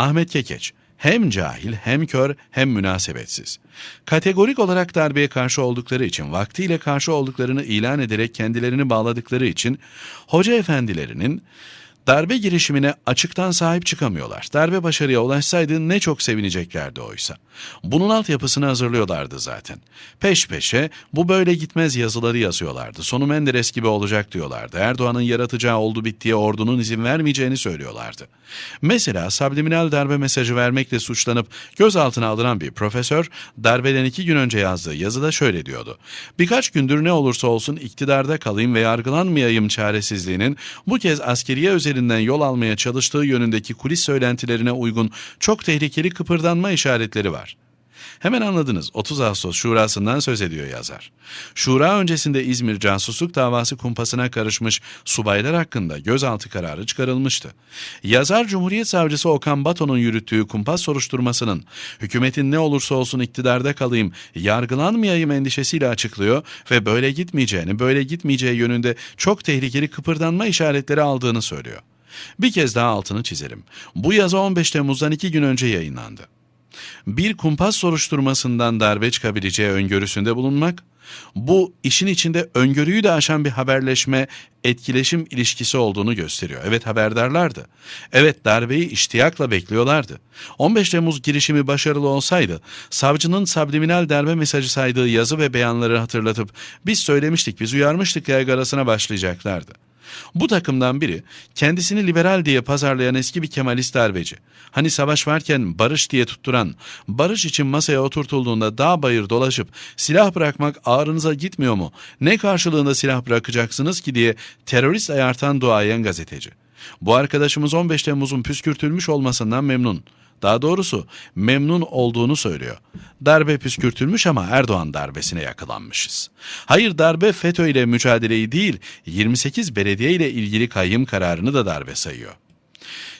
Ahmet Kekeç hem cahil hem kör hem münasebetsiz. Kategorik olarak darbeye karşı oldukları için vaktiyle karşı olduklarını ilan ederek kendilerini bağladıkları için hoca efendilerinin Darbe girişimine açıktan sahip çıkamıyorlar. Darbe başarıya ulaşsaydı ne çok sevineceklerdi oysa. Bunun altyapısını hazırlıyorlardı zaten. Peş peşe bu böyle gitmez yazıları yazıyorlardı. Sonu Menderes gibi olacak diyorlardı. Erdoğan'ın yaratacağı oldu bittiye ordunun izin vermeyeceğini söylüyorlardı. Mesela subliminal darbe mesajı vermekle suçlanıp gözaltına alınan bir profesör darbeden iki gün önce yazdığı yazıda şöyle diyordu. Birkaç gündür ne olursa olsun iktidarda kalayım ve yargılanmayayım çaresizliğinin bu kez askeriye üzerinden yol almaya çalıştığı yönündeki kulis söylentilerine uygun çok tehlikeli kıpırdanma işaretleri var. Hemen anladınız 30 Ağustos Şurası'ndan söz ediyor yazar. Şura öncesinde İzmir casusluk davası kumpasına karışmış subaylar hakkında gözaltı kararı çıkarılmıştı. Yazar Cumhuriyet Savcısı Okan Bato'nun yürüttüğü kumpas soruşturmasının hükümetin ne olursa olsun iktidarda kalayım, yargılanmayayım endişesiyle açıklıyor ve böyle gitmeyeceğini, böyle gitmeyeceği yönünde çok tehlikeli kıpırdanma işaretleri aldığını söylüyor. Bir kez daha altını çizelim. Bu yazı 15 Temmuz'dan iki gün önce yayınlandı bir kumpas soruşturmasından darbe çıkabileceği öngörüsünde bulunmak, bu işin içinde öngörüyü de aşan bir haberleşme, etkileşim ilişkisi olduğunu gösteriyor. Evet haberdarlardı. Evet darbeyi iştiyakla bekliyorlardı. 15 Temmuz girişimi başarılı olsaydı, savcının subliminal darbe mesajı saydığı yazı ve beyanları hatırlatıp biz söylemiştik, biz uyarmıştık yaygarasına başlayacaklardı. Bu takımdan biri kendisini liberal diye pazarlayan eski bir Kemalist darbeci. Hani savaş varken barış diye tutturan, barış için masaya oturtulduğunda dağ bayır dolaşıp silah bırakmak ağrınıza gitmiyor mu? Ne karşılığında silah bırakacaksınız ki diye terörist ayartan duayen gazeteci. Bu arkadaşımız 15 Temmuz'un püskürtülmüş olmasından memnun. Daha doğrusu memnun olduğunu söylüyor. Darbe püskürtülmüş ama Erdoğan darbesine yakalanmışız. Hayır darbe FETÖ ile mücadeleyi değil 28 belediye ile ilgili kayyım kararını da darbe sayıyor.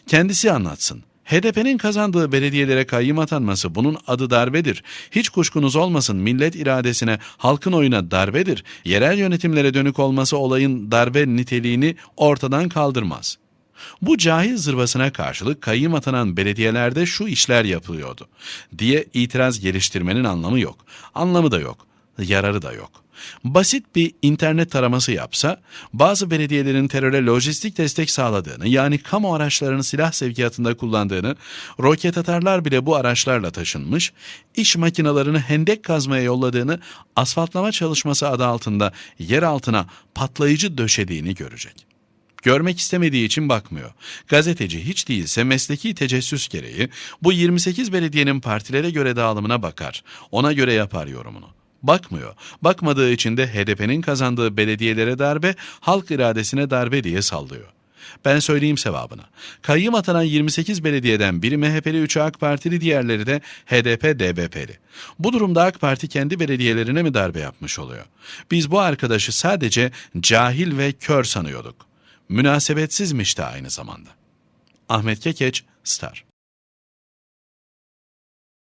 Kendisi anlatsın. HDP'nin kazandığı belediyelere kayyım atanması bunun adı darbedir. Hiç kuşkunuz olmasın millet iradesine, halkın oyuna darbedir. Yerel yönetimlere dönük olması olayın darbe niteliğini ortadan kaldırmaz. Bu cahil zırvasına karşılık kayyım atanan belediyelerde şu işler yapılıyordu diye itiraz geliştirmenin anlamı yok. Anlamı da yok, yararı da yok. Basit bir internet taraması yapsa, bazı belediyelerin teröre lojistik destek sağladığını, yani kamu araçlarını silah sevkiyatında kullandığını, roket atarlar bile bu araçlarla taşınmış, iş makinalarını hendek kazmaya yolladığını, asfaltlama çalışması adı altında yer altına patlayıcı döşediğini görecek. Görmek istemediği için bakmıyor. Gazeteci hiç değilse mesleki tecessüs gereği bu 28 belediyenin partilere göre dağılımına bakar. Ona göre yapar yorumunu. Bakmıyor. Bakmadığı için de HDP'nin kazandığı belediyelere darbe, halk iradesine darbe diye sallıyor. Ben söyleyeyim sevabını. Kayyım atanan 28 belediyeden biri MHP'li, 3'ü AK Partili, diğerleri de HDP, DBP'li. Bu durumda AK Parti kendi belediyelerine mi darbe yapmış oluyor? Biz bu arkadaşı sadece cahil ve kör sanıyorduk. Münasebetsizmiş de aynı zamanda. Ahmet Kekeç, Star